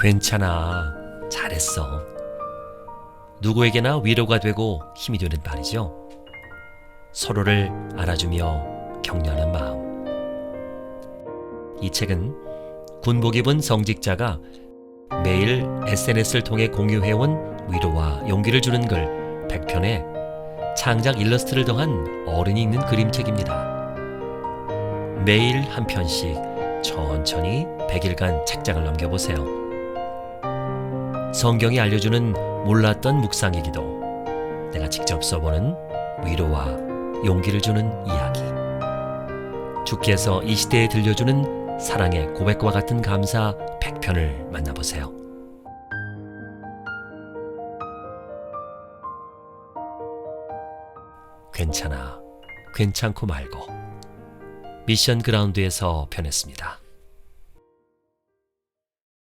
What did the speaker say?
괜찮아. 잘했어. 누구에게나 위로가 되고 힘이 되는 말이죠. 서로를 알아주며 격려하는 마음. 이 책은 군복 입은 성직자가 매일 SNS를 통해 공유해온 위로와 용기를 주는 글 100편에 창작 일러스트를 더한 어른이 읽는 그림책입니다. 매일 한 편씩 천천히 100일간 책장을 넘겨보세요. 성경이 알려주는 몰랐던 묵상의 기도, 내가 직접 써보는 위로와 용기를 주는 이야기. 주께서 이 시대에 들려주는 사랑의 고백과 같은 감사 100편을 만나보세요. 괜찮아. 괜찮고 말고. 미션 그라운드에서 편했습니다.